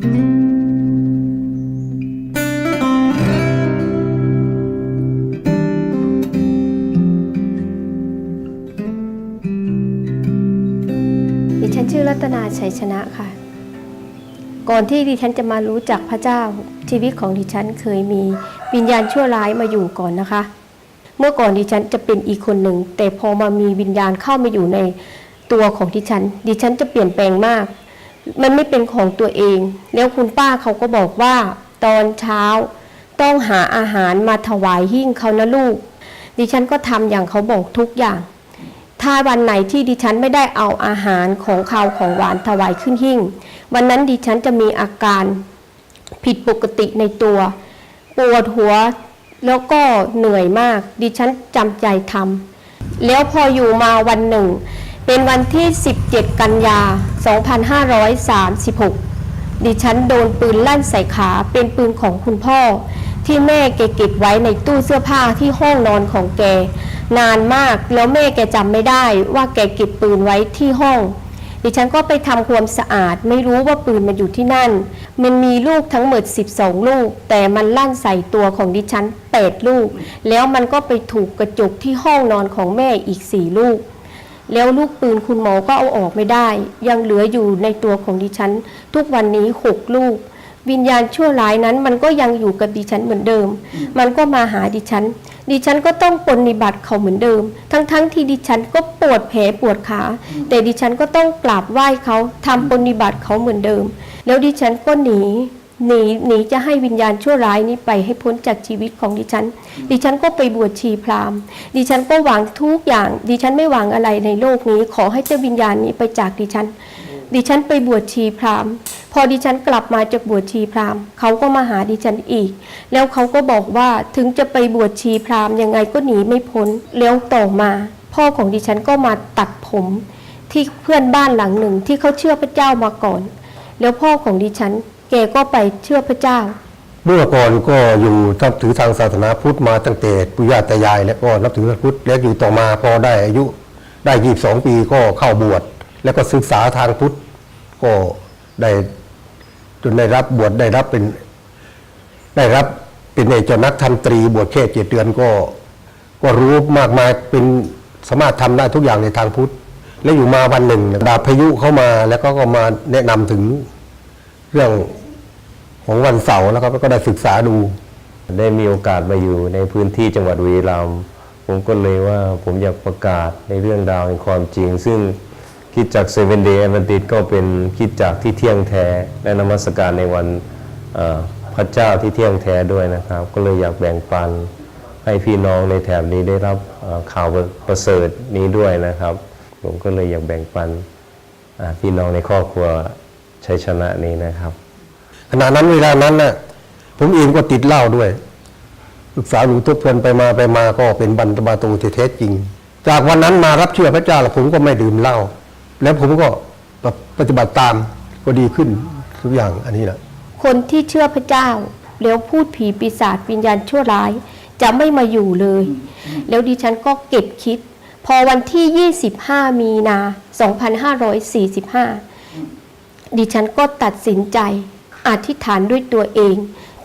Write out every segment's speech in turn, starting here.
ดิฉันชื่อรัตนาชัยชนะค่ะ ก่อนที่ดิฉันจะมารู้จักพระเจ้าชีวิตของดิฉันเคยมีวิญญาณชั่วร้ายมาอยู่ก่อนนะคะ เมื่อก่อนดิฉันจะเป็นอีกคนหนึ่ง แต่พอมามีวิญญาณเข้ามาอยู่ในตัวของดิฉัน ดิฉันจะเปลี่ยนแปลงมาก มันไม่เป็นของตัวเอง แล้วคุณป้าเขาก็บอกว่า ตอนเช้า ต้องหาอาหารมาถวายหิ้งเขานะลูก ดิฉันก็ทำอย่างเขาบอกทุกอย่าง ถ้าวันไหนที่ดิฉันไม่ได้เอาอาหารของข้าวของหวานถวายขึ้นหิ้ง วันนั้นดิฉันจะมีอาการผิดปกติในตัวปวดหัวแล้วก็เหนื่อยมาก ดิฉันจำใจทำแล้วพออยู่มาวันหนึ่ง เป็นวันที่ 17 กันยา 2536 ดิฉันโดนปืนลั่นใส่ขาเป็นปืนของคุณพ่อ ที่แม่แกเก็บไว้ในตู้เสื้อผ้าที่ห้องนอนของแก นานมากแล้วแม่แกจำไม่ได้ว่าแกเก็บปืนไว้ที่ห้อง ดิฉันก็ไปทำความสะอาดไม่รู้ว่าปืนมันอยู่ที่นั่น มันมีลูกทั้งหมด 12 ลูก แต่มันลั่นใส่ตัวของดิฉัน 8 ลูก แล้วมันก็ไปถูกกระจกที่ห้องนอนของแม่อีก 4 ลูก แล้วลูกปืนคุณหมอก็เอาออกไม่ได้ ยังเหลืออยู่ในตัวของดิฉัน ทุกวันนี้6ลูก วิญญาณชั่วร้ายนั้น มันก็ยังอยู่กับดิฉันเหมือนเดิม มันก็มาหาดิฉัน ดิฉันก็ต้องปฏิบัติเขาเหมือนเดิม ทั้งๆทที่ดิฉันก็ปวดแผลปวดขา แต่ดิฉันก็ต้องกราบไหว้เขาทำปฏิบัติเขาเหมือนเดิม แล้วดิฉันก็หนี หนีหนีจะให้วิญญาณชั่วร้ายนี้ไปให้พ้นจากชีวิตของดิฉัน ดิฉันก็ไปบวชชีพราหมณ์ ดิฉันก็หวังทุกอย่าง ดิฉันไม่หวังอะไรในโลกนี้ ขอให้เจ้าวิญญาณนี้ไปจากดิฉัน ดิฉันไปบวชชีพราหมณ์ พอดิฉันกลับมาจากบวชชีพราหมณ์เขาก็มาหาดิฉันอีก แล้วเขาก็บอกว่าถึงจะไปบวชชีพราหมณ์ยังไงก็หนีไม่พ้น แล้วต่อมา พ่อของดิฉันก็มาตัดผม ที่เพื่อนบ้านหลังหนึ่งที่เขาเชื่อพระเจ้ามาก่อน แล้วพ่อของดิฉัน แกก็ไปเชื่อพระเจ้า เมื่อก่อนก็อยู่นับถือทางศาสนาพุทธมาตั้งแต่ปู่ย่าตายาย แล้วก็นับถือพระพุทธแล้วอยู่ต่อมาพอได้อายุได้ยี่สองปีก็เข้าบวชแล้วก็ศึกษาทางพุทธก็ได้จนได้รับบวชได้รับเป็นได้รับเป็นเอกนักธรรมตรีบวชแค่เจ็ดเดือนก็ก็รู้มากมายเป็นสามารถทำได้ทุกอย่างในทางพุทธ แล้วอยู่มาวันหนึ่ง ดาบพายุเข้ามาแล้วก็ก็มาแนะนำถึงเรื่อง ของวันเสาร์แล้วก็ก็ได้ศึกษาดู ได้มีโอกาสมาอยู่ในพื้นที่จังหวัดบุรีรัมผมก็เลยว่าผมอยากประกาศในเรื่องราวแห่งความจริง ซึ่งคิดจากเซเว่นเดย์แอดติสก็เป็นคิดจากที่เที่ยงแท้และนมัสการในวันพระเจ้าที่เที่ยงแท้ด้วยนะครับ ก็เลยอยากแบ่งปันให้พี่น้องในแถบนี้ได้รับข่าวประเสริฐนี้ด้วยนะครับ ผมก็เลยอยากแบ่งปันพี่น้องในครอบครัวชัยชนะนี้นะครับ ขณะนั้นเวลานั้นน่ะผมเองก็ติดเหล้าด้วยศึกษาหลวงทบทวนไปมาไปมาก็เป็นบันตบาตูที่แท้จริง จากวันนั้นมารับเชื่อพระเจ้าแล้วผมก็ไม่ดื่มเหล้าแล้วผมก็ปฏิบัติตามก็ดีขึ้นทุกอย่างอันนี้แหละคนที่เชื่อพระเจ้า แล้วพูดผีปีศาจวิญญาณชั่วร้าย จะไม่มาอยู่เลย แล้วดิฉันก็เก็บคิด พอวันที่ 25 มีนา 2545 ดิฉันก็ตัดสินใจ อธิษฐานด้วยตัวเอง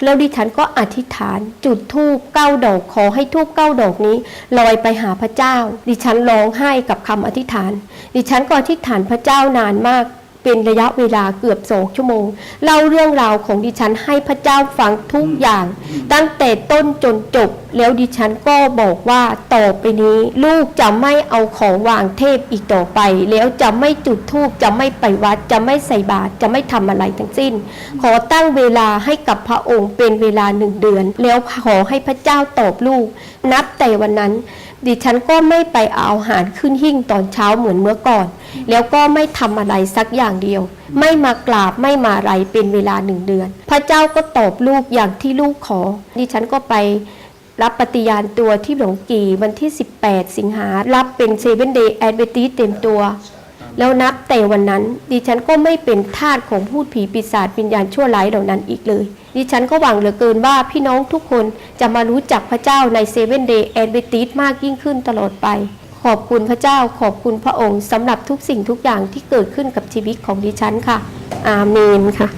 แล้วดิฉันก็อธิษฐานจุดธูปเก้าดอกขอให้ธูปเก้าดอกนี้ลอยไปหาพระเจ้า ดิฉันร้องไห้กับคำอธิษฐาน ดิฉันก็อธิษฐานพระเจ้านานมาก เป็นระยะเวลาเกือบสองชั่วโมง เล่าเรื่องราวของดิฉันให้พระเจ้าฟังทุกอย่าง ตั้งแต่ต้นจนจบ แล้วดิฉันก็บอกว่าต่อไปนี้ ลูกจะไม่เอาของวางเทพอีกต่อไป แล้วจะไม่จุดธูปจะไม่ไปวัดจะไม่ใส่บาตรจะไม่ทำอะไรทั้งสิ้น ขอตั้งเวลาให้กับพระองค์เป็นเวลาหนึ่งเดือน แล้วขอให้พระเจ้าตอบลูก นับแต่วันนั้น ดิฉันก็ไม่ไปเอาอาหารขึ้นหิ้งตอนเช้าเหมือนเมื่อก่อน แล้วก็ไม่ทำอะไรสักอย่างเดียว ไม่มากราบไม่มาอะไรเป็นเวลาหนึ่งเดือน พระเจ้าก็ตอบลูกอย่างที่ลูกขอ ดิฉันก็ไปรับปฏิญาณตัวที่หลวงกี่วันที่ 18 สิงหารับเป็นเซเว่นเดย์แอดเวติเต็มตัว แล้วนับแต่วันนั้น ดิฉันก็ไม่เป็นทาสของพูดผีปีศาจวิญญาณชั่วร้ายเหล่านั้นอีกเลย ดิฉันก็หวังเหลือเกินว่าพี่น้องทุกคนจะมารู้จักพระเจ้าในเซเว่นเดย์แอดเวติสมากยิ่งขึ้นตลอดไป ขอบคุณพระเจ้าขอบคุณพระองค์สำหรับทุกสิ่งทุกอย่างที่เกิดขึ้นกับชีวิตของดิฉันค่ะ อาเมนค่ะ